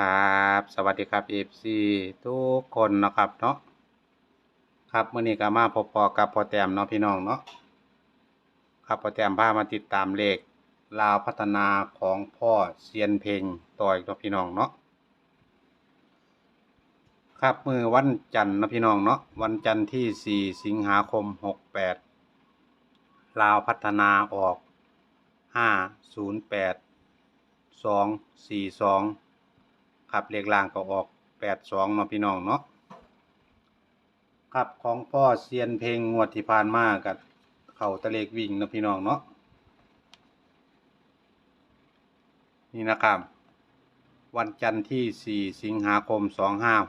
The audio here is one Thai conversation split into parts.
ครับ สวัสดีครับ FC ทุกคนนะครับเนาะครับมื้อนี้ก็มาพบปอกับพอแต้มเนาะพี่น้องเนาะครับพอแต้มพามาติดตามเลขลาวพัฒนาของพ่อเซียนเพลงต่ออีกเนาะพี่น้องเนาะครับมือวันจันทร์เนาะพี่น้องเนาะวันจันทร์ที่ 4 สิงหาคม 68 ลาวพัฒนาออก 508 242 ครับเลขล่างก็ออกแปดสองเนาะพี่น้องเนาะครับของพ่อเซียนเพลงงวดที่ผ่านมากับเข่าตะเลขวิ่งเนาะพี่น้องเนาะนี่นะครับ วันจันทร์ที่ 4 สิงหาคม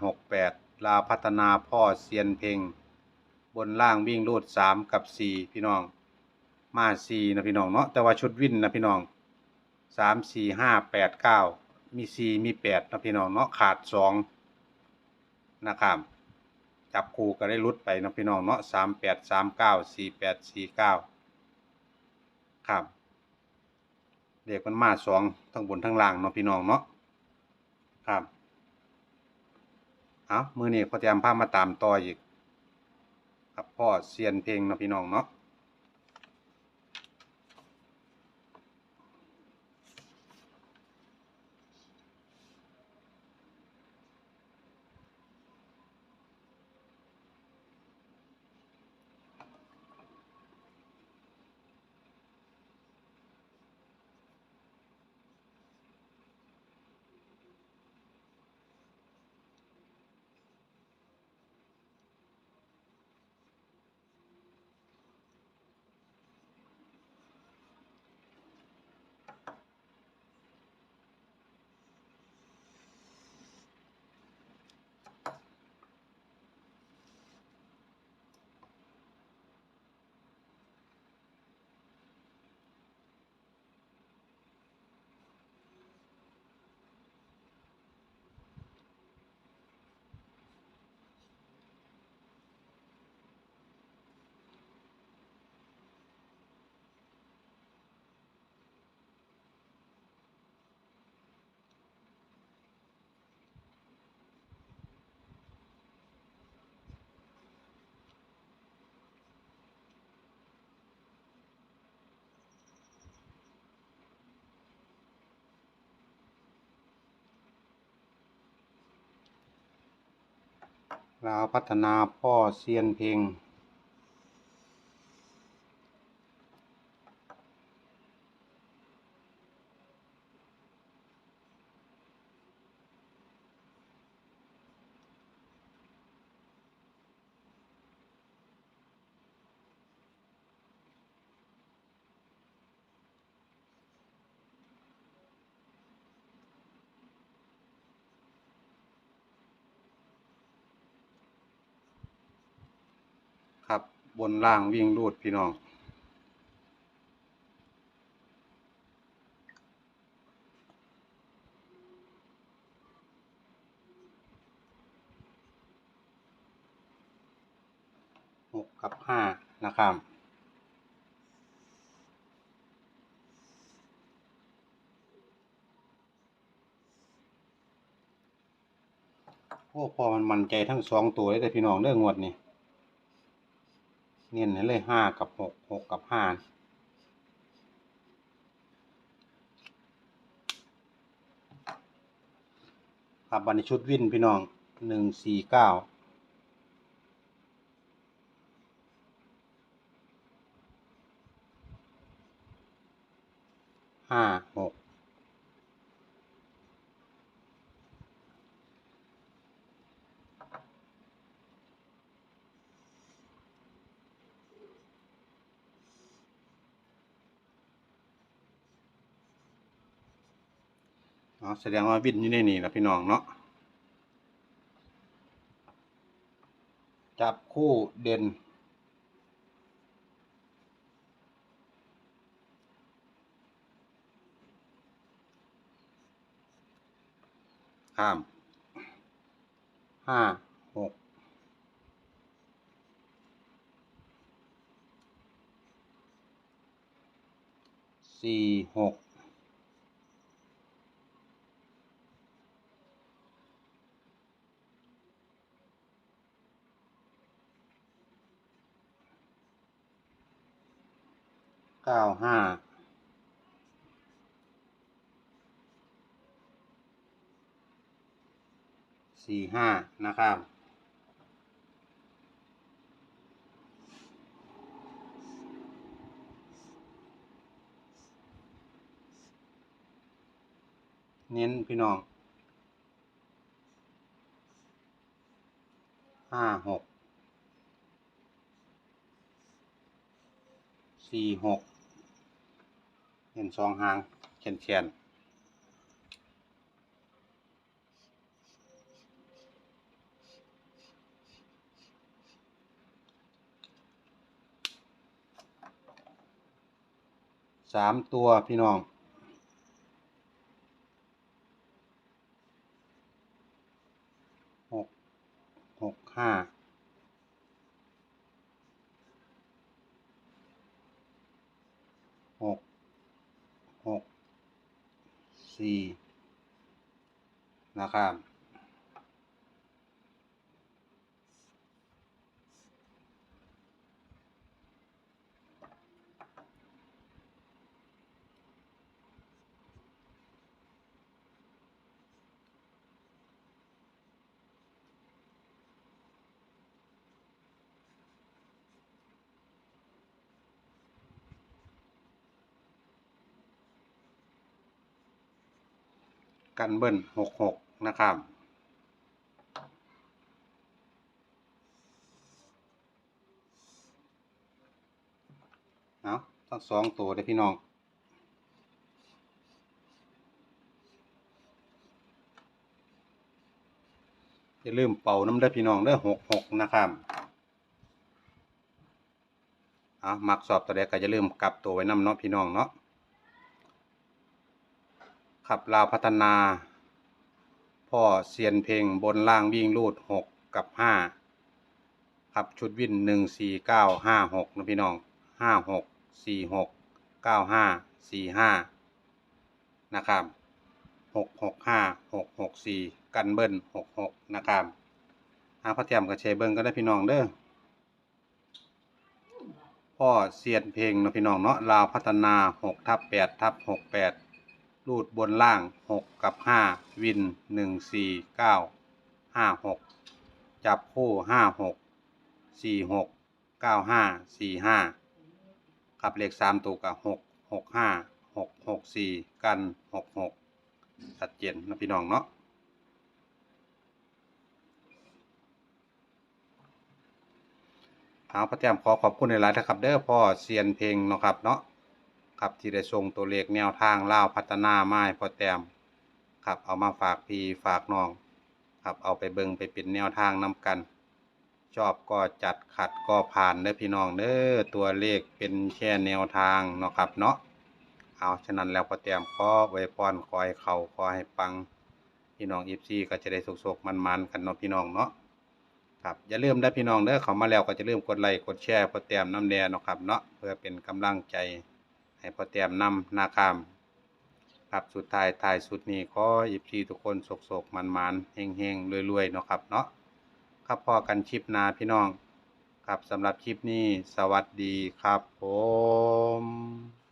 2568 ลาพัฒนาพ่อเซียนเพลงบนล่างวิ่งรูด 3 กับ 4 พี่น้อง มา 4 นะพี่น้องเนาะแต่ว่าชุดวิ่นนะพี่น้อง 3 4 5 8 9 มีสี่มีแปดนะพี่น้องเนาะขาดสองนะครับจับคู่ก็ได้ลุดไปนะพี่น้องเนาะสามแปดสามเก้าสี่แปดสี่เก้าครับเด็กมันมาสองทั้งบนทั้งล่างเนาะพี่น้องเนาะครับเอามือนี้พอเตรียมพามาตามต่ออีกครับพ่อเซียนเพลงเนาะพี่น้องเนาะ ลาวพัฒนาพ่อเซียนเพลง ครับ บนล่างวิ่งรูดพี่น้อง หกกับห้านะครับโอ้พอมันมันใจทั้งสองตัวเลยแต่พี่น้องเรื่องงวดนี่ เน้นให้เลยห้ากับหกหกกับห้าครับบันในชุดวินพี่น้องหนึ่งสี่เก้าห้าหก อ๋อแสดงว่าวินอยู่ในนี่แหละพี่น้องเนาะจับคู่เด่นข้ามห้าหกสี่หก เก้าห้าสี่ห้านะครับเน้นพี่น้องห้าหกสี่หก เห็นสองหางเขียนเขียนสามตัวพี่น้องหกหกห้าหกหก สี่นะครับ กันเบิ้ลหกหกนะครับ เอาทั้งสองตัวเลยพี่น้องอย่าลืมเป่าน้ำเด้พี่น้องเด้อหกหกนะครับเอามักสอบตัวแรกก็จะลืมกลับตัวไว้น้ำเนาะพี่น้องเนาะ ขับลาวพัฒนา พ่อเซียนเพลงบนล่างวิ่งรูดหกกับห้าขับชุดวิ่นหนึ่งสี่เก้าห้าหกนะพี่น้องห้าหกสี่หกเก้าห้าสี่ห้านะครับหกหกห้าหกหกสี่กันเบิ้ลหกหกนะครับอาพระเทียมกับเชเบิ้งก็ได้พี่น้องเด้อพ่อเซียนเพลงนะพี่น้องเนาะลาวพัฒนาหกทับแปดทับหกแปด รูดบนล่างหกกับห้าวินหนึ่งสี่เก้าห้าหกจับคู่ห้าหกสี่หกเก้าห้าสี่ห้าขับเลขสามตัวกับหกหกห้าหกหกสี่กันหกหกชัดเจนนะพี่น้องเนาะเอาพระเจ้าขอขอบคุณในหลายนะครับ เด้อพ่อเซียนเพลงเนาะครับเนาะ ครับที่ได้ส่งตัวเลขแนวทางเล่าวพัฒนาไม้พอแต้มครับเอามาฝากพี่ฝากน้องครับเอาไปเบิงไปเป็นแนวทางนำกัน ชอบก็จัดขัดก็ผ่านเด้อพี่น้องเด้อตัวเลขเป็นแค่แนวทางเนาะครับเนาะเอาฉะนั้นแล้วพอแต้มขอไว้พรขอให้เขาขอให้ปังพี่น้องอีฟซีก็จะได้สุกๆมันๆกันเนาะพี่น้องเนาะครับอย่าลืมได้พี่น้องเด้อเขามาแล้วก็จะลืมกดไลค์กดแชร์พอแต้มน้ำแดงเนาะครับเนาะเพื่อเป็นกำลังใจ ให้พอเตรียมนำนาคามครับสุดท้ายท้ายสุดนี้ขออีพีทุกคนโศกๆมันๆเฮงๆรวยๆเนาะครับเนาะครับพอกันคลิปนาพี่น้อง ครับสำหรับคลิปนี้สวัสดีครับผม